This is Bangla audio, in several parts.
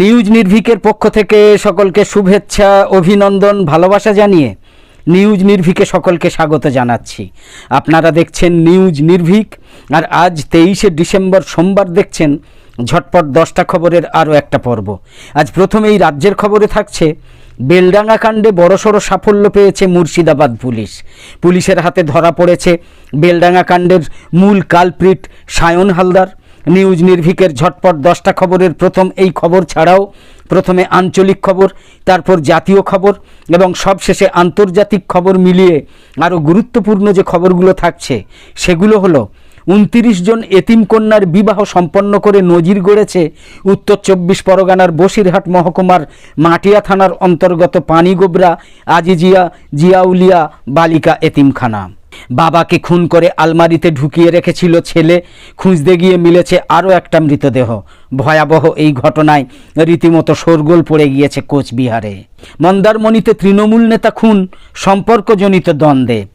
নিউজ নির্ভিকের পক্ষ থেকে সকলকে শুভেচ্ছা, অভিনন্দন, ভালোবাসা জানিয়ে নিউজ নির্ভিকে সকলকে স্বাগত জানাচ্ছি। আপনারা দেখছেন নিউজ নির্ভিক, আর আজ তেইশে ডিসেম্বর সোমবার দেখছেন ঝটপট দশটা খবরের আরও একটা পর্ব। আজ প্রথমেই রাজ্যের খবরে থাকছে, বেলডাঙ্গা কাণ্ডে বড়সড় সাফল্য পেয়েছে মুর্শিদাবাদ পুলিশ। পুলিশের হাতে ধরা পড়েছে বেলডাঙ্গা কাণ্ডের মূল কালপ্রিট সায়ন হালদার। নিউজ নির্ভিকের ঝটপট দশটা খবরের প্রথম এই খবর ছাড়াও প্রথমে আঞ্চলিক খবর, তারপর জাতীয় খবর এবং সবশেষে আন্তর্জাতিক খবর মিলিয়ে আরও গুরুত্বপূর্ণ যে খবরগুলো থাকছে, সেগুলো হলো, উনতিরিশ জন এতিম কন্যার বিবাহ সম্পন্ন করে নজির গড়েছে উত্তর চব্বিশ পরগনার বসিরহাট মহকুমার মাটিয়া থানার অন্তর্গত পানিগোবরা, আজিজিয়া, জিয়াউলিয়া, বালিকা এতিমখানা। বাবাকে খুন করে আলমারিতে ঢুকিয়ে রেখেছিল ছেলে। খুঁজতে গিয়ে মিলেছে আরও একটা মৃতদেহ। ভয়াবহ এই ঘটনায় রীতিমতো শোরগোল পড়ে গিয়েছে কোচবিহারে। মন্দারমণিতে তৃণমূল নেতা খুন, সম্পর্কজনিত দ্বন্দ্বে।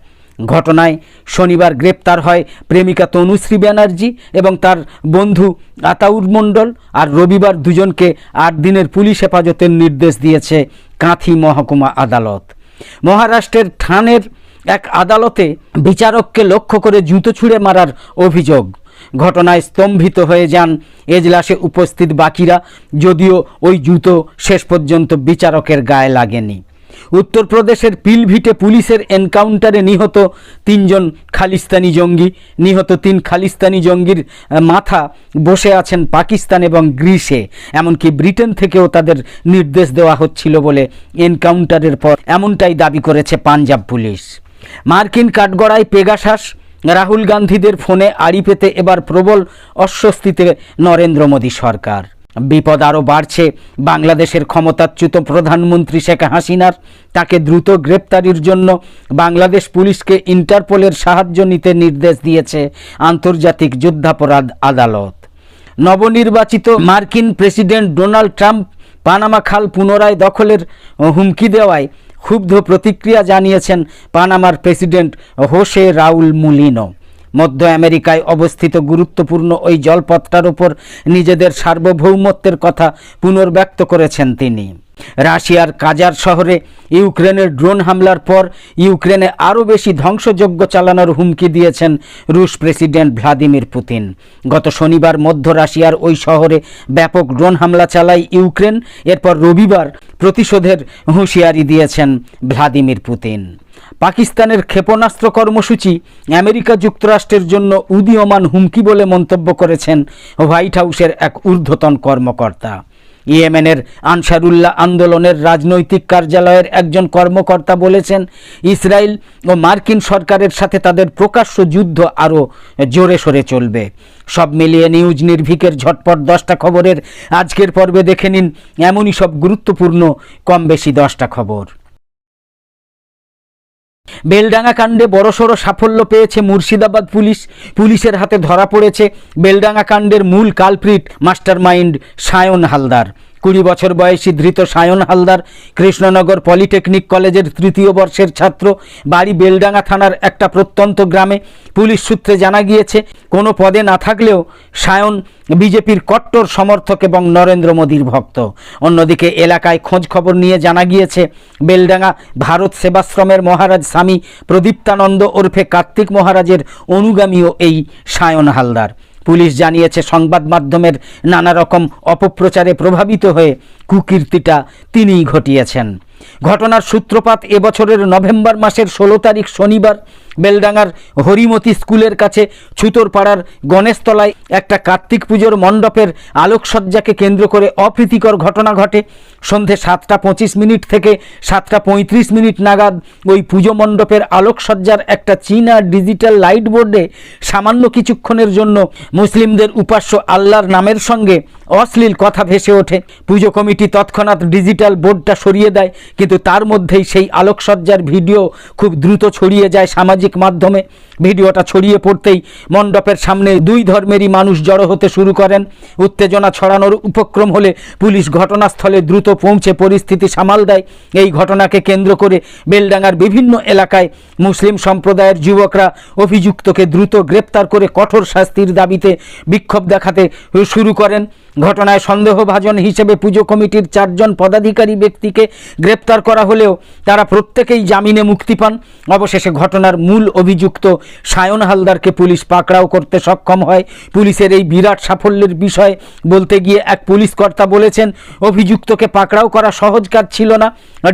ঘটনায় শনিবার গ্রেপ্তার হয় প্রেমিকা তনুশ্রী ব্যানার্জি এবং তার বন্ধু আতাউর মণ্ডল আর রবিবার দুজনকে আট দিনের পুলিশ হেফাজতের নির্দেশ দিয়েছে কাঁথি মহকুমা আদালত। মহারাষ্ট্রের ঠানের এক আদালতে বিচারককে লক্ষ্য করে জুতো ছুঁড়ে মারার অভিযোগ। ঘটনায় স্তম্ভিত হয়ে যান এজলাসে উপস্থিত বাকিরা, যদিও ওই জুতো শেষ পর্যন্ত বিচারকের গায়ে লাগেনি। উত্তরপ্রদেশের পিলভিটে পুলিশের এনকাউন্টারে নিহত তিনজন খালিস্তানি জঙ্গি, নিহত তিন খালিস্তানি জঙ্গির মাথা বসে আছেন পাকিস্তান এবং গ্রিসে। এমনকি ব্রিটেন থেকেও তাদের নির্দেশ দেওয়া হচ্ছিল বলে এনকাউন্টারের পর এমনটাই দাবি করেছে পাঞ্জাব পুলিশ। মার্কিন কাঠগড়ায় পেগাসাস রাহুল গান্ধীদের ফোনে আড়ি পেতে এবার প্রবল অস্বস্তিতে নরেন্দ্র মোদী সরকার। বিপদ আরও বাড়ছে, বাংলাদেশের ক্ষমতাচ্যুত প্রধানমন্ত্রী শেখ হাসিনার তাকে দ্রুত গ্রেপ্তারির জন্য বাংলাদেশ পুলিশকে ইন্টারপোলের সাহায্য নিতে নির্দেশ দিয়েছে আন্তর্জাতিক যুদ্ধাপরাধ আদালত। নবনির্বাচিত মার্কিন প্রেসিডেন্ট ডোনাল্ড ট্রাম্প পানামা খাল পুনরায় দখলের হুমকি দেওয়ায় ক্ষুব্ধ প্রতিক্রিয়া জানিয়েছেন পানামার প্রেসিডেন্ট হোসে রাউল মুলিনো। মধ্য আমেরিকায় অবস্থিত গুরুত্বপূর্ণ ওই জলপথটার উপর নিজেদের সার্বভৌমত্বের কথা পুনর্ব্যক্ত করেছেন তিনি। রাশিয়ার কাজার শহরে ইউক্রেনের ড্রোন হামলার পর ইউক্রেনে আরও বেশি ধ্বংসযজ্ঞ চালানোর হুমকি দিয়েছেন রুশ প্রেসিডেন্ট ভ্লাদিমির পুতিন। গত শনিবার মধ্য রাশিয়ার ওই শহরে ব্যাপক ড্রোন হামলা চালায় ইউক্রেন। এরপর রবিবার প্রতিশোধের হুঁশিয়ারি দিয়েছেন ভ্লাদিমির পুতিন। পাকিস্তানের ক্ষেপণাস্ত্র কর্মসূচি আমেরিকা যুক্তরাষ্ট্রের জন্য উদীয়মান হুমকি বলে মন্তব্য করেছেন হোয়াইট হাউসের এক ঊর্ধ্বতন কর্মকর্তা। ইয়েমেনের আনসারুল্লাহ আন্দোলনের রাজনৈতিক কার্যালয়ের একজন কর্মকর্তা বলেছেন, ইসরায়েল ও মার্কিন সরকারের সাথে তাদের প্রকাশ্য যুদ্ধ আরও জোরে সরে চলবে। সব মিলিয়ে নিউজ নির্ভিকের ঝটপট দশটা খবরের আজকের পর্বে দেখে নিন, এমনই সব গুরুত্বপূর্ণ কম বেশি দশটা খবর। বেলডাঙ্গা কাণ্ডে বড়সড় সাফল্য পেয়েছে মুর্শিদাবাদ পুলিশ। পুলিশের হাতে ধরা পড়েছে বেলডাঙ্গা কাণ্ডের মূল কালপ্রিট মাস্টারমাইন্ড সায়ন হালদার। কুড়ি বছর বয়সী ধৃত সায়ন হালদার কৃষ্ণনগর পলিটেকনিক কলেজের তৃতীয় বর্ষের ছাত্র বাড়ি বেলডাঙ্গা থানার একটা প্রত্যন্ত গ্রামে। পুলিশ সূত্রে জানা গিয়েছে, কোনো পদে না থাকলেও সায়ন বিজেপির কট্টর সমর্থক এবং নরেন্দ্র মোদীর ভক্ত। অন্যদিকে এলাকায় খোঁজ খবর নিয়ে জানা গিয়েছে, বেলডাঙ্গা ভারত সেবাশ্রমের মহারাজ স্বামী প্রদীপ্তানন্দ ওরফে কার্তিক মহারাজের অনুগামীও এই সায়ন হালদার। পুলিশ জানিয়েছে সংবাদ মাধ্যমের নানা রকম অপপ্রচারে প্রভাবিত হয়ে কুকীর্তিটা তিনিই ঘটিয়েছেন। ঘটনার সূত্রপাত এবছরের নভেম্বর মাসের ষোলো তারিখ শনিবার বেলডাঙ্গার হরিমতি স্কুলের কাছে ছুতোরপাড়ার গণেশতলায় একটা কার্তিক পুজোর মণ্ডপের আলোকসজ্জাকে কেন্দ্র করে অপ্রীতিকর ঘটনা ঘটে। সন্ধে সাতটা পঁচিশ মিনিট থেকে সাতটা পঁয়ত্রিশ মিনিট নাগাদ ওই পুজো মণ্ডপের আলোকসজ্জার একটা চীনা ডিজিটাল লাইট বোর্ডে সামান্য কিছুক্ষণের জন্য মুসলিমদের উপাস্য আল্লাহর নামের সঙ্গে অশ্লীল কথা ভেসে ওঠে। পুজো কমিটি তৎক্ষণাৎ ডিজিটাল বোর্ডটা সরিয়ে দেয়, কিন্তু তার মধ্যেই সেই আলোকসজ্জার ভিডিও খুব দ্রুত ছড়িয়ে যায় সামাজিক মাধ্যমে। ভিডিওটা ছড়িয়ে পড়তেই মণ্ডপের সামনে দুই ধর্মেরই মানুষ জড়ো হতে শুরু করেন। উত্তেজনা ছড়ানোর উপক্রম হলে পুলিশ ঘটনাস্থলে দ্রুত পৌঁছে পরিস্থিতি সামাল দেয়। এই ঘটনাকে কেন্দ্র করে বেলডাঙ্গার বিভিন্ন এলাকায় মুসলিম সম্প্রদায়ের যুবকরা অভিযুক্তকে দ্রুত গ্রেপ্তার করে কঠোর শাস্তির দাবিতে বিক্ষোভ দেখাতে শুরু করেন। ঘটনায় সন্দেহভাজন হিসেবে পুজো কমিটির চারজন পদাধিকারী ব্যক্তিকে গ্রেপ্তার করা হলেও তারা প্রত্যেকেই জামিনে মুক্তি পান। অবশেষে ঘটনার মূল অভিযুক্ত সায়ন হালদারকে পুলিশ পাকড়াও করতে সক্ষম হয়। পুলিশের এই বিরাট সাফল্যের বিষয়ে বলতে গিয়ে এক পুলিশ কর্তা বলেছেন, অভিযুক্তকে পাকড়াও করা সহজ কাজ ছিল না।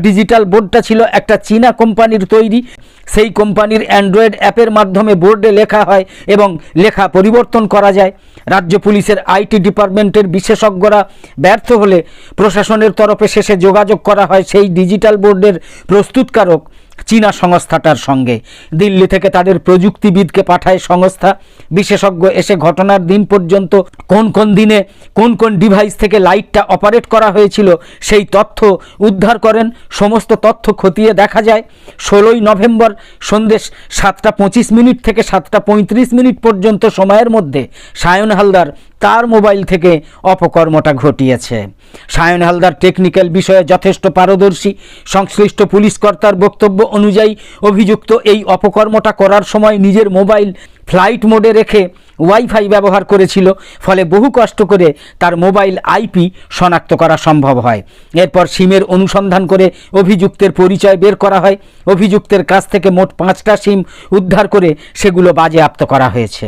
ডিজিটাল বোর্ডটা ছিল একটা চীনা কোম্পানির তৈরি। সেই কোম্পানির অ্যান্ড্রয়েড অ্যাপের মাধ্যমে বোর্ডে লেখা হয় এবং লেখা পরিবর্তন করা যায়। রাজ্য পুলিশের আইটি ডিপার্টমেন্টের বিশেষজ্ঞরা ব্যর্থ হলে প্রশাসনের তরফে শেষে যোগাযোগ করা হয় সেই ডিজিটাল বোর্ডের প্রস্তুতকারক। চীনা সংস্থাটার সঙ্গে। দিল্লি থেকে তাদের প্রযুক্তিবিদকে পাঠায় সংস্থা। বিশেষজ্ঞ এসে ঘটনার দিন পর্যন্ত কোন কোন দিনে কোন কোন ডিভাইস থেকে লাইটটা অপারেট করা হয়েছিল সেই তথ্য উদ্ধার করেন। সমস্ত তথ্য খতিয়ে দেখা যায়, ষোলোই নভেম্বর সন্ধ্যে সাতটা পঁচিশ মিনিট থেকে সাতটা পঁয়ত্রিশ মিনিট পর্যন্ত সময়ের মধ্যে সায়ন হালদার তার মোবাইল থেকে অপকর্মটা ঘটিয়েছে। সায়ন হালদার টেকনিক্যাল বিষয়ে যথেষ্ট পারদর্শী, সংশ্লিষ্ট পুলিশ কর্তার বক্তব্য অনুযায়ী অভিযুক্ত এই অপকর্মটা করার সময় নিজের মোবাইল ফ্লাইট মোডে রেখে ওয়াইফাই ব্যবহার করেছিল, ফলে বহু কষ্ট করে তার মোবাইল আইপি শনাক্ত করা সম্ভব হয়। এরপর সিমের অনুসন্ধান করে অভিযুক্তের পরিচয় বের করা হয়। অভিযুক্তের কাছ থেকে মোট পাঁচটা সিম উদ্ধার করে সেগুলো বাজেয়াপ্ত করা হয়েছে।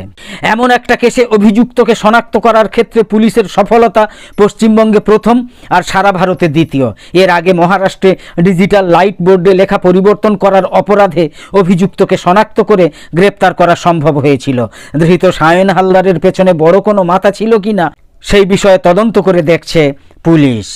এমন একটা কেসে অভিযুক্তকে শনাক্ত করার ক্ষেত্রে পুলিশের সফলতা পশ্চিমবঙ্গে প্রথম আর সারা ভারতে দ্বিতীয়। এর আগে মহারাষ্ট্রে ডিজিটাল লাইট বোর্ডে লেখা পরিবর্তন করার অপরাধে অভিযুক্তকে শনাক্ত করে গ্রেপ্তার করা সম্ভব হয়েছিল। ধৃত সায়ন হালদারের পেছনে বড় কোনো মাথা ছিল কি না সেই বিষয়ে তদন্ত করে দেখছে পুলিশ।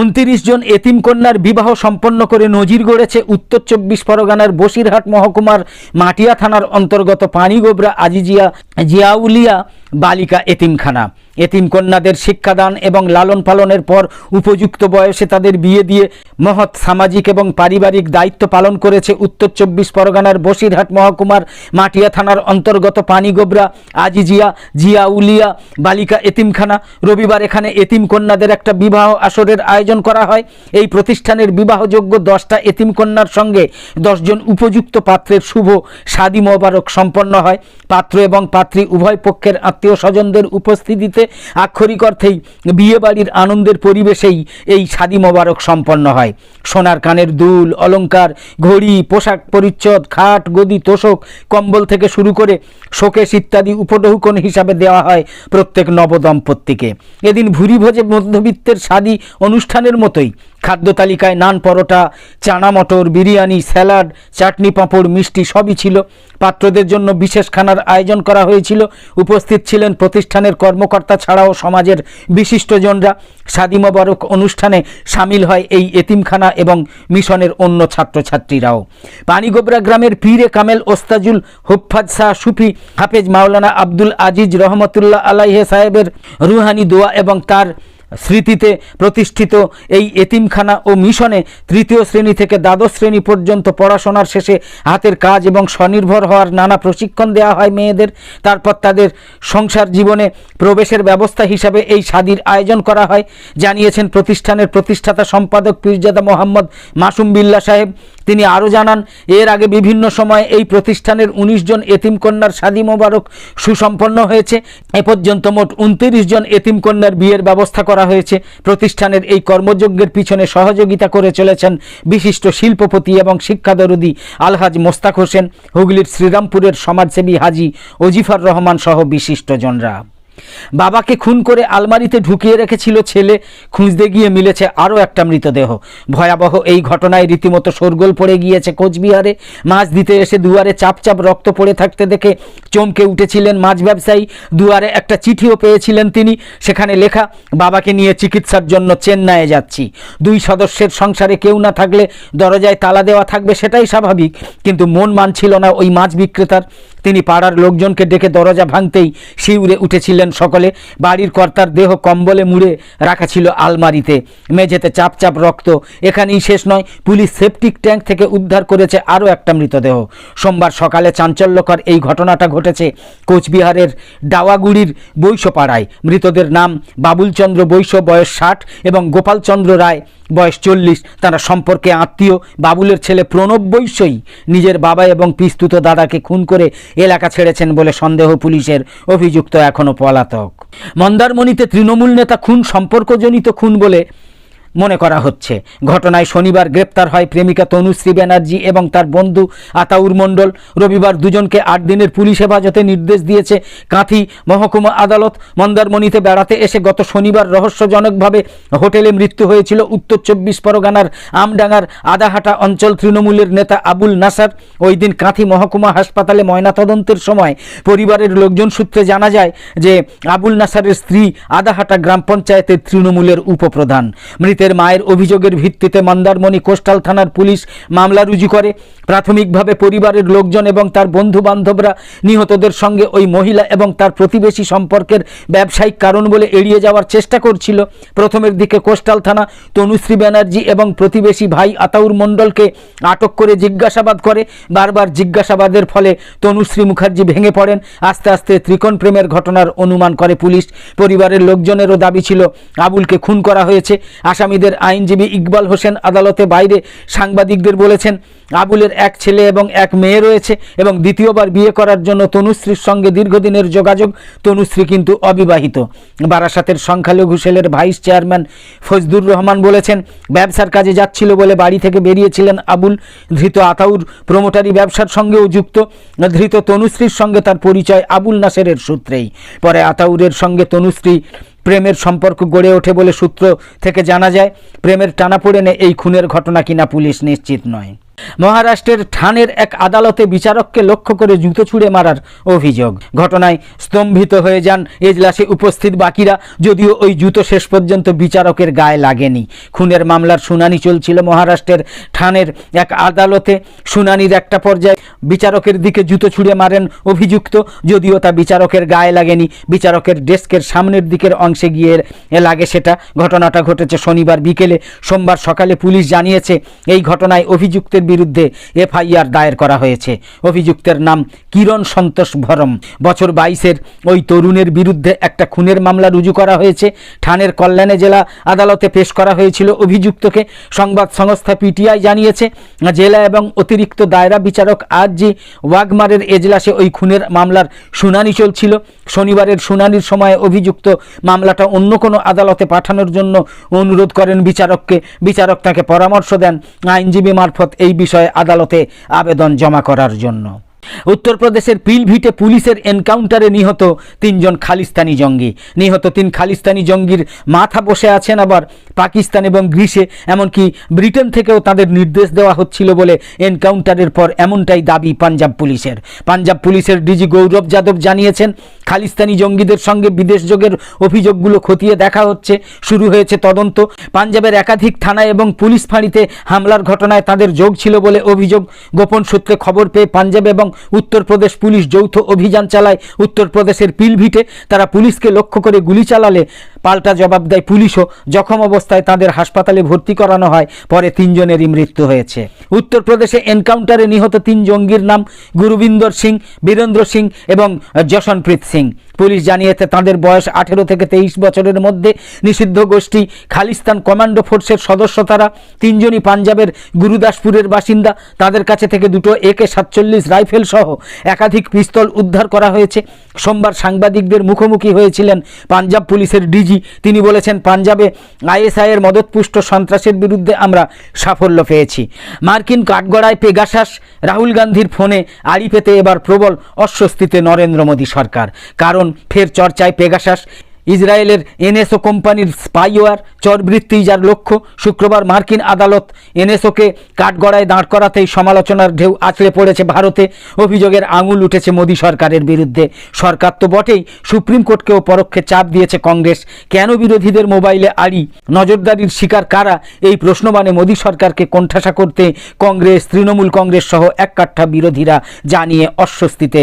উনত্রিশ জন এতিম কন্যার বিবাহ সম্পন্ন করে নজির গড়েছে উত্তর চব্বিশ পরগনার বসিরহাট মহকুমার মাটিয়া থানার অন্তর্গত পানিগোবরা আজিজিয়া জিয়াউলিয়া বালিকা এতিমখানা। এতিম কন্যাদের শিক্ষাদান এবং লালন পালনের পর উপযুক্ত বয়সে তাদের বিয়ে দিয়ে মহৎ সামাজিক এবং পারিবারিক দায়িত্ব পালন করেছে উত্তর চব্বিশ পরগনার বসিরহাট মহকুমার মাটিয়া থানার অন্তর্গত পানিগোবরা, আজিজিয়া, জিয়াউলিয়া বালিকা এতিমখানা। রবিবার এখানে এতিম কন্যাদের একটা বিবাহ আসরের আয়োজন করা হয়। এই প্রতিষ্ঠানের বিবাহযোগ্য দশটা এতিম কন্যার সঙ্গে দশজন উপযুক্ত পাত্রের শুভ শাদী মোবারক সম্পন্ন হয়। পাত্র এবং পাত্রী উভয় পক্ষের আত্মীয় স্বজনদের উপস্থিতিতে আক্ষরিক অর্থেই বিয়েবাড়ির আনন্দের পরিবেশেই এই শাদী মোবারক সম্পন্ন হয়। সোনার কানের দুল, অলংকার, ঘড়ি, পোশাক পরিচ্ছদ, খাট, গদি, তোষক, কম্বল থেকে শুরু করে শোকেশ ইত্যাদি উপঢৌকন হিসাবে দেওয়া হয় প্রত্যেক নবদম্পতিকে। এদিন ভুরিভোজে মধ্যবিত্তের শাদী অনুষ্ঠানের মতোই। খাদ্য তালিকায় নান পরোটা, চানা মটর, বিরিয়ানি, স্যালাড, চাটনি পাঁপড়, মিষ্টি সবই ছিল। পাত্রদের জন্য বিশেষ খানার আয়োজন করা হয়েছিল। উপস্থিত ছিলেন প্রতিষ্ঠানের কর্মকর্তা ছাড়াও সমাজের বিশিষ্টজনরা। শাদী মোবারক অনুষ্ঠানে সামিল হয় এই এতিমখানা এবং মিশনের অন্য ছাত্রছাত্রীরাও। পানিগোবরা গ্রামের পীরে কামেল ওস্তাজুল হুফাজ শাহ সুফি, হাফেজ মাওলানা আব্দুল আজিজ রহমতুল্লাহ আলাইহে সাহেবের রুহানি দোয়া এবং তার স্মৃতিতে প্রতিষ্ঠিত এই এতিমখানা ও মিশনে তৃতীয় শ্রেণি থেকে দ্বাদশ শ্রেণি পর্যন্ত পড়াশোনার শেষে হাতের কাজ এবং স্বনির্ভর হওয়ার নানা প্রশিক্ষণ দেওয়া হয় মেয়েদের। তারপর তাদের সংসার জীবনে প্রবেশের ব্যবস্থা হিসাবে এই শাদির আয়োজন করা হয়, জানিয়েছেন প্রতিষ্ঠানের প্রতিষ্ঠাতা সম্পাদক পীরজাদা মোহাম্মদ মাসুম বিল্লা সাহেব। তিনি আরও জানান, এর আগে বিভিন্ন সময়ে এই প্রতিষ্ঠানের উনিশ জন এতিম কন্যার শাদী মোবারক সুসম্পন্ন হয়েছে। এ পর্যন্ত মোট উনত্রিশ জন এতিম কন্যার বিয়ের ব্যবস্থা করা হয়েছে। প্রতিষ্ঠানের এই কর্মযজ্ঞের পিছনে সহযোগিতা করে চলেছেন বিশিষ্ট শিল্পপতি এবং শিক্ষা শিক্ষাদরদি আলহাজ মোস্তাক হোসেন, হুগলির শ্রীরামপুরের সমাজসেবী হাজি ওজিফার রহমান সহ বিশিষ্টজনরা। বাবাকে খুন করে আলমারিতে ঢুকিয়ে রেখেছিল ছেলে। খুঁজতে গিয়ে মিলেছে আরও একটা মৃতদেহ। ভয়াবহ এই ঘটনায় রীতিমতো শোরগোল পড়ে গিয়েছে কোচবিহারে। মাছ দিতে এসে দুয়ারে চাপ চাপ রক্ত পড়ে থাকতে দেখে চমকে উঠেছিলেন মাছ ব্যবসায়ী। দুয়ারে একটা চিঠিও পেয়েছিলেন তিনি। সেখানে লেখা, বাবাকে নিয়ে চিকিৎসার জন্য চেন্নাইয়ে যাচ্ছি। দুই সদস্যের সংসারে কেউ না থাকলে দরজায় তালা দেওয়া থাকবে সেটাই স্বাভাবিক। কিন্তু মন মানছিল না ওই মাছ বিক্রেতার। তিনি পাড়ার লোকজনকে ডেকে দরজা ভাঙতেই শিউরে উঠেছিলেন সকলে। বাড়ির কর্তার দেহ কম্বলে মুড়ে রাখা ছিল আলমারিতে। মেঝেতে চাপ চাপ রক্ত। এখানেই শেষ নয়, পুলিশ সেপটিক ট্যাঙ্ক থেকে উদ্ধার করেছে আরও একটা মৃতদেহ। সোমবার সকালে চাঞ্চল্যকর এই ঘটনাটা ঘটেছে কোচবিহারের ডাওয়াগুড়ির বৈশ্যপাড়ায় মৃতদের নাম বাবুলচন্দ্র বৈশ্য বয়স ষাট, এবং গোপালচন্দ্র রায়, বয়স চল্লিশ। তারা সম্পর্কে আত্মীয়। বাবুলের ছেলে প্রণব বৈশ্যই নিজের বাবা এবং পিস্তুত দাদাকে খুন করে এলাকা ছেড়েছেন বলে সন্দেহ পুলিশের, অভিযুক্ত এখনও পলাতক। মন্দারমণিতে তৃণমূল নেতা খুন, সম্পর্কজনিত খুন বলে মনে করা হচ্ছে। ঘটনায় শনিবার গ্রেপ্তার হয় প্রেমিকা তনুশ্রী ব্যানার্জি এবং তার বন্ধু আতাউর মণ্ডল। রবিবার দুজনকে আট দিনের পুলিশ হেফাজতে নির্দেশ দিয়েছে কাঁথি মহকুমা আদালত মন্দারমণিতে বেড়াতে এসে গত শনিবার রহস্যজনকভাবে হোটেলে মৃত্যু হয়েছিল উত্তর চব্বিশ পরগনার আমডাঙ্গার আদাহাটা অঞ্চল তৃণমূলের নেতা আবুল নাসার। ওই দিন কাঁথি মহকুমা হাসপাতালে ময়নাতদন্তের সময় পরিবারের লোকজন সূত্রে জানা যায় যে আবুল নাসারের স্ত্রী আদাহাটা গ্রাম পঞ্চায়েতের তৃণমূলের উপপ্রধান। মৃতের মায়ের অভিযোগের ভিত্তিতে মন্দারমণি কোস্টাল থানার পুলিশ মামলা রুজু করে। প্রাথমিকভাবে পরিবারের লোকজন এবং তার বন্ধু বান্ধবরা নিহতদের সঙ্গে ওই মহিলা এবং তার প্রতিবেশী সম্পর্কের ব্যবসায়িক কারণ বলে এড়িয়ে যাওয়ার চেষ্টা করছিল। প্রথমের দিকে কোস্টাল থানা তনুশ্রী ব্যানার্জি এবং প্রতিবেশী ভাই আতাউর মণ্ডলকে আটক করে জিজ্ঞাসাবাদ করে। বারবার জিজ্ঞাসাবাদের ফলে তনুশ্রী মুখার্জি ভেঙে পড়েন। আস্তে আস্তে ত্রিকোণ প্রেমের ঘটনার অনুমান করে পুলিশ। পরিবারের লোকজনেরও দাবি ছিল, আবুলকে খুন করা হয়েছে। আসামিদের আইনজীবী ইকবাল হোসেন আদালতে বাইরে সাংবাদিকদের বলেছেন, আবুলের এক ছেলে এবং এক মেয়ে রয়েছে এবং দ্বিতীয়বার বিয়ে করার জন্য তনুশ্রীর সঙ্গে দীর্ঘদিনের যোগাযোগ। তনুশ্রী কিন্তু অবিবাহিত। বারাসাতের সংখ্যালঘু সেলের ভাইস চেয়ারম্যান ফজদুর রহমান বলেছেন, ব্যবসার কাজে যাচ্ছিল বলে বাড়ি থেকে বেরিয়েছিলেন আবুল। ধৃত আতাউর প্রমোটারি ব্যবসার সঙ্গেও যুক্ত। ধৃত তনুশ্রীর সঙ্গে তার পরিচয় আবুল নাসেরের সূত্রেই। পরে আতাউরের সঙ্গে তনুশ্রী প্রেমের সম্পর্ক গড়ে ওঠে বলে সূত্র থেকে জানা যায়, প্রেমের টানাপোড়েনে এই খুনের ঘটনা কিনা পুলিশ নিশ্চিত নয়। মহারাষ্ট্রের ঠানের এক আদালতে বিচারককে লক্ষ্য করে জুতো ছুঁড়ে মারার অভিযোগ। ঘটনায় স্তম্ভিত হয়ে যান এজলাসে উপস্থিত বাকিরা, যদিও ওই জুতো শেষ পর্যন্ত বিচারকের গায়ে লাগেনি। খুনের মামলার শুনানি চলছিল মহারাষ্ট্রের ঠানের এক আদালতে। শুনানির একটা পর্যায়ে বিচারকের দিকে জুতো ছুঁড়ে মারেন অভিযুক্ত, যদিও তা বিচারকের গায়ে লাগেনি। বিচারকের ডেস্কের সামনের দিকের অংশে গিয়ে লাগে সেটা। ঘটনাটা ঘটেছে শনিবার বিকেলে। সোমবার সকালে পুলিশ জানিয়েছে, এই ঘটনায় অভিযুক্তের বিরুদ্ধে এফআইআর দায়ের করা হয়েছে। অভিযুক্তের নাম কিরণ সন্তোষ ভরম। বছর বাইশের ওই তরুণের বিরুদ্ধে একটা খুনের মামলা রুজু করা হয়েছে। ঠানের কল্যাণে জেলা আদালতে পেশ করা হয়েছিল অভিযুক্তকে। সংবাদ সংস্থা পিটিআই জানিয়েছে, জেলা এবং অতিরিক্ত দায়রা বিচারক আজ জি ওয়াগমারের এজলাসে ওই খুনের মামলার শুনানি চলছিল, শনিবারের শুনানির সময় অভিযুক্ত মামলাটা অন্য কোনো আদালতে পাঠানোর জন্য অনুরোধ করেন বিচারককে। বিচারক তাকে পরামর্শ দেন। আইনজীবী মারফত এই বিষয়ে আদালতে আবেদন জমা করার জন্য। উত্তরপ্রদেশের পিলভিটে পুলিশের এনকাউন্টারে নিহত তিনজন খালিস্তানি জঙ্গি। নিহত তিন খালিস্তানি জঙ্গির মাথা বসে আছেন আবার পাকিস্তান এবং গ্রিসে, এমনকি ব্রিটেন থেকেও তাদের নির্দেশ দেওয়া হচ্ছিল বলে এনকাউন্টারের পর এমনটাই দাবি পাঞ্জাব পুলিশের। পাঞ্জাব পুলিশের ডিজি গৌরব যাদব জানিয়েছেন, খালিস্তানি জঙ্গিদের সঙ্গে বিদেশযোগের অভিযোগগুলো খতিয়ে দেখা হচ্ছে, শুরু হয়েছে তদন্ত। পাঞ্জাবের একাধিক থানা এবং পুলিশ ফাঁড়িতে হামলার ঘটনায় তাদের যোগ ছিল বলে অভিযোগ। গোপন সূত্রে খবর পেয়ে পাঞ্জাব এবং উত্তরপ্রদেশ পুলিশ যৌথ অভিযান চালায়। উত্তরপ্রদেশের পিলভিটে তারা পুলিশকে লক্ষ্য করে গুলি চালালে। পাল্টা জবাব দেয় পুলিশও। জখম অবস্থায় তাদের হাসপাতালে ভর্তি করানো হয়, পরে তিনজনেরই মৃত্যু হয়েছে। উত্তরপ্রদেশে এনকাউন্টারে নিহত তিন জঙ্গির নাম গুরুবিন্দর সিং, বীরেন্দ্র সিং এবং যশনপ্রীত সিং। পুলিশ জানিয়েছে, তাদের বয়স আঠেরো থেকে তেইশ বছরের মধ্যে নিষিদ্ধ গোষ্ঠী খালিস্তান কমান্ডো ফোর্সের সদস্য তারা। তিনজনই পাঞ্জাবের গুরুদাসপুরের বাসিন্দা। তাদের কাছে থেকে দুটো একে সাতচল্লিশ রাইফেল সহ একাধিক পিস্তল উদ্ধার করা হয়েছে। সোমবার সাংবাদিকদের মুখোমুখি হয়েছিলেন পাঞ্জাব পুলিশের ডিজি তিনি বলেছেন, পাঞ্জাবে আইএসআইয়ের মদতপুষ্ট সন্ত্রাসের বিরুদ্ধে আমরা সাফল্য পেয়েছি। মার্কিন কাঠগড়ায় পেগাসাস রাহুল গান্ধীর ফোনে আড়ি পেতে এবার প্রবল অস্বস্তিতে নরেন্দ্র মোদী সরকার। কারণ ফের চর্চায় পেগাসাস ইসরায়েলের এনএসও কোম্পানির স্পাইওয়ার চরবৃত্তি যার লক্ষ্য শুক্রবার মার্কিন আদালত এনএসওকে কাঠগড়ায় দাঁড় করাতেই সমালোচনার ঢেউ আছড়ে পড়েছে ভারতে। অভিযোগের আঙুল উঠেছে মোদী সরকারের বিরুদ্ধে। সরকার তো বটেই সুপ্রিম কোর্টকেও পরোক্ষে চাপ দিয়েছে কংগ্রেস। কেন বিরোধীদের মোবাইলে আড়ি? নজরদারির শিকার কারা? এই প্রশ্ন মানে মোদী সরকারকে কোণঠাসা করতে কংগ্রেস, তৃণমূল কংগ্রেস সহ এক কাঠা বিরোধীরা জানিয়ে অস্বস্তিতে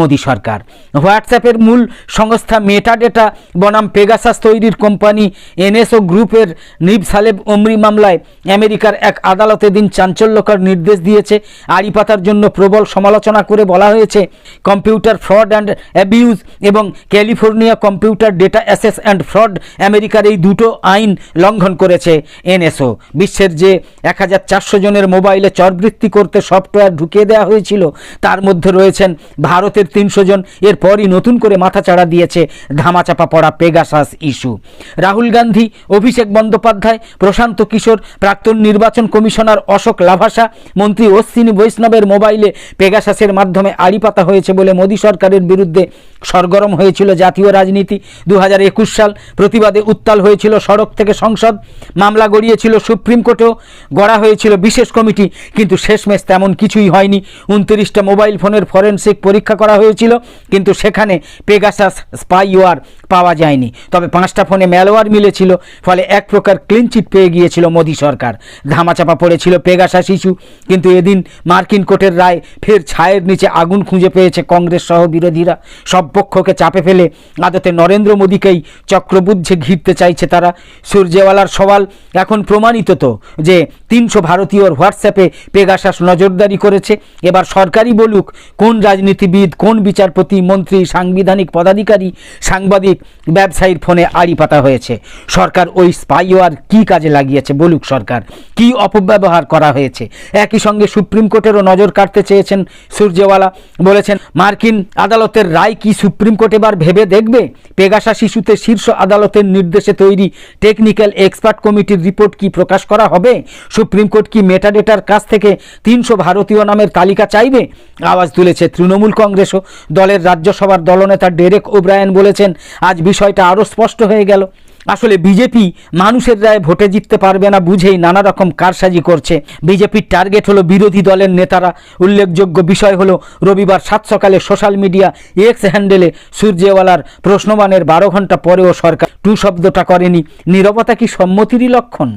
মোদী সরকার। হোয়াটসঅ্যাপের মূল সংস্থা মেটা ডেটা বনাম পেগাসাস তৈরির কোম্পানি এনএসও গ্রুপের নিব সালেব ওমরি মামলায় আমেরিকার এক আদালতে দিন চাঞ্চল্যকর নির্দেশ দিয়েছে। আড়িপাতার জন্য প্রবল সমালোচনা করে বলা হয়েছে, কম্পিউটার ফ্রড অ্যান্ড অ্যাবিউজ এবং California computer data access and fraud আমেরিকার এই দুটো আইন লঙ্ঘন করেছে এনএসও। বিশ্বের যে এক হাজার চারশো জনের মোবাইলে চরবৃত্তি করতে সফটওয়্যার ঢুকিয়ে দেওয়া হয়েছিল, তার মধ্যে রয়েছেন ভারতের তিনশো জন, এরপরই নতুন করে মাথাচাড়া দিয়েছে ধামাচাপা পড়া পেগাসাস ইস্যু। রাহুল গান্ধী, অভিষেক বন্দ্যোপাধ্যায়, প্রশান্ত কিশোর, প্রাক্তন নির্বাচন কমিশনার অশোক লাভাসা, মন্ত্রী অশ্বিনী বৈষ্ণবের মোবাইলে পেগাসাসের মাধ্যমে আড়িপাতা হয়েছে বলে মোদী সরকারের বিরুদ্ধে সরগরম হয়েছিল জাতীয় রাজনীতি। দু হাজার একুশ সাল প্রতিবাদে উত্তাল হয়েছিল সড়ক থেকে সংসদ। মামলা গড়িয়েছিল সুপ্রিম কোর্টেও, গড়া হয়েছিল বিশেষ কমিটি, কিন্তু শেষমেশ তেমন কিছুই হয়নি। উনত্রিশটা মোবাইল ফোনের ফরেনসিক পরীক্ষা করা হয়েছিল, কিন্তু সেখানে পেগাসাস স্পাইওয়ার পাওয়া যায়নি। তবে পাঁচটা ফোনে ম্যালওয়ার মিলেছিল, ফলে এক প্রকার ক্লিনচিট পেয়ে গিয়েছিল মোদী সরকার। ধামাচাপা পড়েছিল পেগাসাস শিশু, কিন্তু এদিন মার্কিন কোর্টের রায় ফের ছায়ের নিচে আগুন খুঁজে পেয়েছে কংগ্রেস সহ বিরোধীরা সব পক্ষকে চাপে ফেলে আদতে নরেন্দ্র মোদীকেই চক্রবুদ্ধে ঘিরতে চাইছে তারা। সূর্যেওয়ালার সওয়াল এখন প্রমাণিত তো, যে তিনশো ভারতীয়র হোয়াটসঅ্যাপে পেগাসাস নজরদারি করেছে। এবার সরকারই বলুক, কোন রাজনীতিবিদ, কোন বিচারপতি, মন্ত্রী, সাংবিধানিক পদাধিকারী, সাংবাদিক ব্যবসায়ীর ফোনে আড়ি পাতা হয়েছে। সরকার ওই স্পাইওয়ার কি কাজে লাগিয়েছে বলুক সরকার? কি অপব্যবহার করা হয়েছে? একই সঙ্গে সুপ্রিম কোর্টেরও নজর কাটতে চেয়েছেন সূর্যেওয়ালা। বলেছেন, মার্কিন আদালতের রায় কি সুপ্রিম কোর্ট এবার ভেবে দেখবে? পেগাসা শিশুতে শীর্ষ আদালতের নির্দেশে তৈরি টেকনিক্যাল এক্সপার্ট কমিটির রিপোর্ট কি প্রকাশ করা হবে? সুপ্রিম কোর্ট কি মেটাডেটার কাছ থেকে তিনশো ভারতীয় নামের তালিকা চাইবে? আওয়াজ তুলেছে তৃণমূল কংগ্রেসও। দলের রাজ্যসভার দলনেতা ডেরেক ওব্রায়ন বলেছেন আজ বিষয়টা আরও স্পষ্ট হয়ে গেল। আসলে বিজেপি মানুষের রায় ভোটে জিততে পারবে না বুঝেই নানা রকম কারসাজি করছে। বিজেপির টার্গেট হলো বিরোধী দলের নেতারা। উল্লেখযোগ্য বিষয় হলো, রবিবার সাত সকালে সোশ্যাল মিডিয়া এক্স হ্যান্ডেলে সূর্যেওয়ালার প্রশ্নবানের বারো ঘণ্টা পরেও সরকার টু শব্দটা করেনি। নিরবতা কি সম্মতিরই লক্ষণ?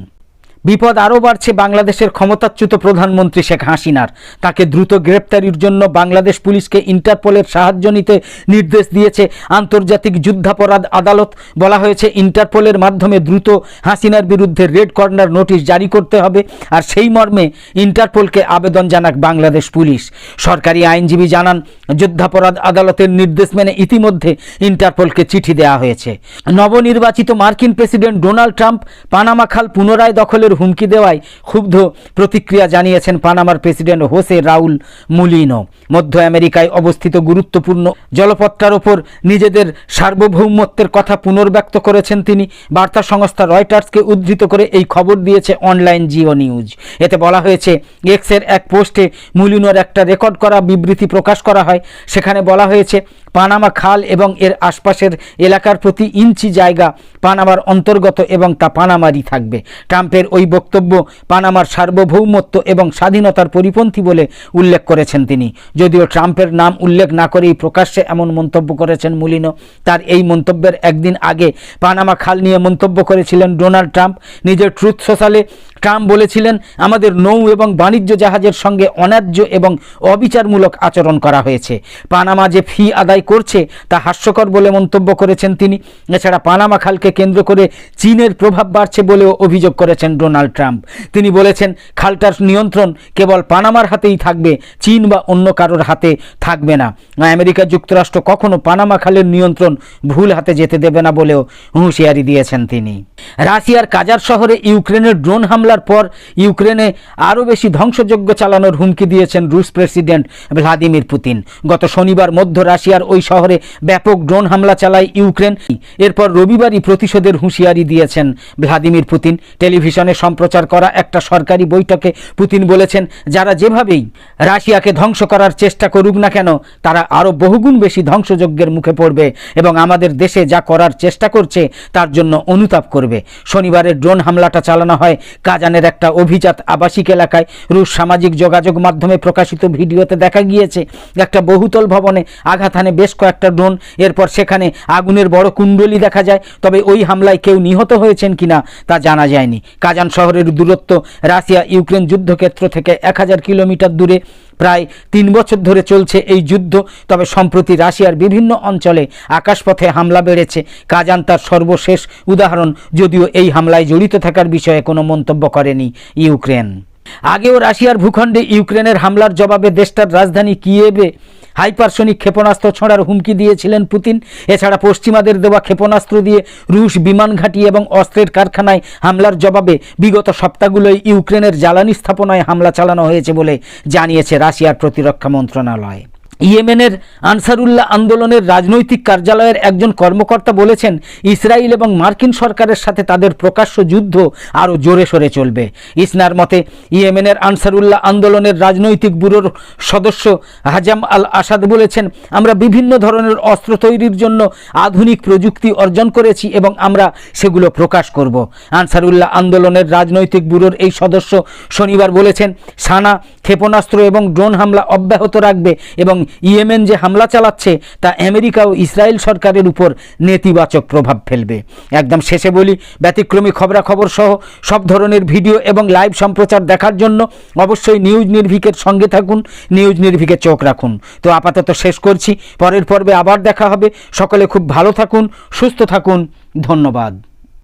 বিপদ আরও বাড়ছে বাংলাদেশের ক্ষমতাচ্যুত প্রধানমন্ত্রী শেখ হাসিনার। তাকে দ্রুত গ্রেপ্তারির জন্য বাংলাদেশ পুলিশকে ইন্টারপোলের সাহায্য নিতে নির্দেশ দিয়েছে আন্তর্জাতিক যুদ্ধাপরাধ আদালত। বলা হয়েছে, ইন্টারপোলের মাধ্যমে দ্রুত হাসিনার বিরুদ্ধে রেড কর্নার নোটিশ জারি করতে হবে আর সেই মর্মে ইন্টারপোলকে আবেদন জানাক বাংলাদেশ পুলিশ। সরকারি আইনজীবী জানান, যুদ্ধাপরাধ আদালতের নির্দেশ মেনে ইতিমধ্যে ইন্টারপোলকে চিঠি দেওয়া হয়েছে। নবনির্বাচিত মার্কিন প্রেসিডেন্ট ডোনাল্ড ট্রাম্প পানামা খাল পুনরায় দখলের হুমকি দেওয়ায় ক্ষুব্ধ প্রতিক্রিয়া জানিয়েছেন পানামার প্রেসিডেন্ট হোসে রাউল মুলিনো। মধ্য আমেরিকায় অবস্থিত গুরুত্বপূর্ণ জলপথটার ওপর নিজেদের সার্বভৌমত্বের কথা পুনর্ব্যক্ত করেছেন তিনি। বার্তা সংস্থা রয়টার্সকে উদ্ধৃত করে এই খবর দিয়েছে অনলাইন জিও নিউজ। এতে বলা হয়েছে, এক্সের এক পোস্টে মুলিনোর একটা রেকর্ড করা বিবৃতি প্রকাশ করা হয়। সেখানে বলা হয়েছে পানামা খাল এবং এর আশপাশের এলাকার প্রতি ইঞ্চি জায়গা পানামার অন্তর্গত এবং তা পানামারই থাকবে। ট্রাম্পের ওই বক্তব্য পানামার সার্বভৌমত্ব এবং স্বাধীনতার পরিপন্থী বলে উল্লেখ করেছেন তিনি। যদিও ট্রাম্পের নাম উল্লেখ না করেই প্রকাশ্যে এমন মন্তব্য করেছেন মুলিনো, তার এই মন্তব্যের একদিন আগে পানামা খাল নিয়ে মন্তব্য করেছিলেন ডোনাল্ড ট্রাম্প। নিজের ট্রুথ সোশ্যালে ট্রাম্প বলেছিলেন, আমাদের নৌ এবং বাণিজ্য জাহাজের সঙ্গে অন্যায্য এবং অবিচারমূলক আচরণ করা হয়েছে। পানামা যে ফি আদায় করছে, তা হাস্যকর বলে মন্তব্য করেছেন তিনি। এছাড়া পানামা খালকে কেন্দ্র করে চীনের প্রভাব বাড়ছে বলেও অভিযোগ করেছেন ডোনাল্ড ট্রাম্প। তিনি বলেছেন, খালটার নিয়ন্ত্রণ কেবল পানামার হাতেই থাকবে, চীন বা অন্য কারোর হাতে থাকবে না। আমেরিকা যুক্তরাষ্ট্র কখনো পানামা খালের নিয়ন্ত্রণ ভুল হাতে যেতে দেবে না বলেও হুঁশিয়ারি দিয়েছেন তিনি। রাশিয়ার কাজার শহরে ইউক্রেনের ড্রোন হামলার পর ইউক্রেনে আরও বেশি ধ্বংসযজ্ঞ চালানোর হুমকি দিয়েছেন রুশ প্রেসিডেন্ট ভ্লাদিমির পুতিন। গত শনিবার মধ্য রাশিয়ার ওই শহরে ব্যাপক ড্রোন হামলা চালায় ইউক্রেন। এরপর রবিবারই প্রতিশোধের হুঁশিয়ারি দিয়েছেন ভ্লাদিমির পুতিন। টেলিভিশনে সম্প্রচার করা একটা সরকারি বৈঠকে পুতিন বলেছেন, যারা যেভাবেই রাশিয়াকে ধ্বংস করার চেষ্টা করুক না কেন, তারা আরও বহুগুণ বেশি ধ্বংসযজ্ঞের মুখে পড়বে এবং আমাদের দেশে যা করার চেষ্টা করছে, তার জন্য অনুতাপ করবে। শনিবারের ড্রোন হামলাটা চালানো হয় কাজানের একটা অভিজাত আবাসিক এলাকায় রুশ সামাজিক যোগাযোগ মাধ্যমে প্রকাশিত ভিডিওতে দেখা গিয়েছে, একটা বহুতল ভবনে আঘাত হানে বেশ কয়েকটা ড্রোন, এরপর সেখানে আগুনের বড় কুণ্ডলি দেখা যায়, তবে ওই হামলায় কেউ নিহত হয়েছেন কিনা তা জানা যায়নি। কাজান শহরের দূরত্ব রাশিয়া ইউক্রেন যুদ্ধক্ষেত্র থেকে এক হাজার কিলোমিটার দূরে প্রায় তিন বছর ধরে চলছে এই যুদ্ধ। তবে সম্প্রতি রাশিয়ার বিভিন্ন অঞ্চলে আকাশপথে হামলা বেড়েছে। কাজান তার সর্বশেষ উদাহরণ। যদিও এই হামলায় জড়িত থাকার বিষয়ে কোনো মন্তব্য করেনি ইউক্রেন। আগেও রাশিয়ার ভূখণ্ডে ইউক্রেনের হামলার জবাবে দেশটার রাজধানী কিয়েভে হাইপারসনিক ক্ষেপণাস্ত্র ছড়ার হুমকি দিয়েছিলেন পুতিন। এছাড়া পশ্চিমাদের দেওয়া ক্ষেপণাস্ত্র দিয়ে রুশ বিমান ঘাঁটি এবং অস্ত্রের কারখানায় হামলার জবাবে বিগত সপ্তাহগুলোয় ইউক্রেনের জ্বালানি স্থাপনায় হামলা চালানো হয়েছে বলে জানিয়েছে রাশিয়ার প্রতিরক্ষা মন্ত্রণালয়। ইয়েমেনের আনসারুল্লাহ আন্দোলনের রাজনৈতিক কার্যালয়ের একজন কর্মকর্তা বলেছেন, ইসরায়েল এবং মার্কিন সরকারের সাথে তাদের প্রকাশ্য যুদ্ধ আরও জোরে সোরে চলবে। ইসনার মতে, ইয়েমেনের আনসারুল্লাহ আন্দোলনের রাজনৈতিক ব্যুরোর সদস্য হাজাম আল আসাদ বলেছেন, আমরা বিভিন্ন ধরনের অস্ত্র তৈরির জন্য আধুনিক প্রযুক্তি অর্জন করেছি এবং আমরা সেগুলো প্রকাশ করব। আনসারুল্লাহ আন্দোলনের রাজনৈতিক ব্যুরোর এই সদস্য শনিবার বলেছেন, সানা ক্ষেপণাস্ত্র এবং ড্রোন হামলা অব্যাহত রাখবে এবং ইয়েমেন যে হামলা চালাচ্ছে, তা আমেরিকা ও ইসরায়েল সরকারের উপর নেতিবাচক প্রভাব ফেলবে। একদম শেষে বলি, ব্যতিক্রমী খবরাখবর সহ সব ধরনের ভিডিও এবং লাইভ সম্প্রচার দেখার জন্য অবশ্যই নিউজ নির্ভিকের সঙ্গে থাকুন, নিউজ নির্ভিকে চোখ রাখুন। তো আপাতত শেষ করছি, পরের পর্বে আবার দেখা হবে। সকলে খুব ভালো থাকুন, সুস্থ থাকুন, ধন্যবাদ।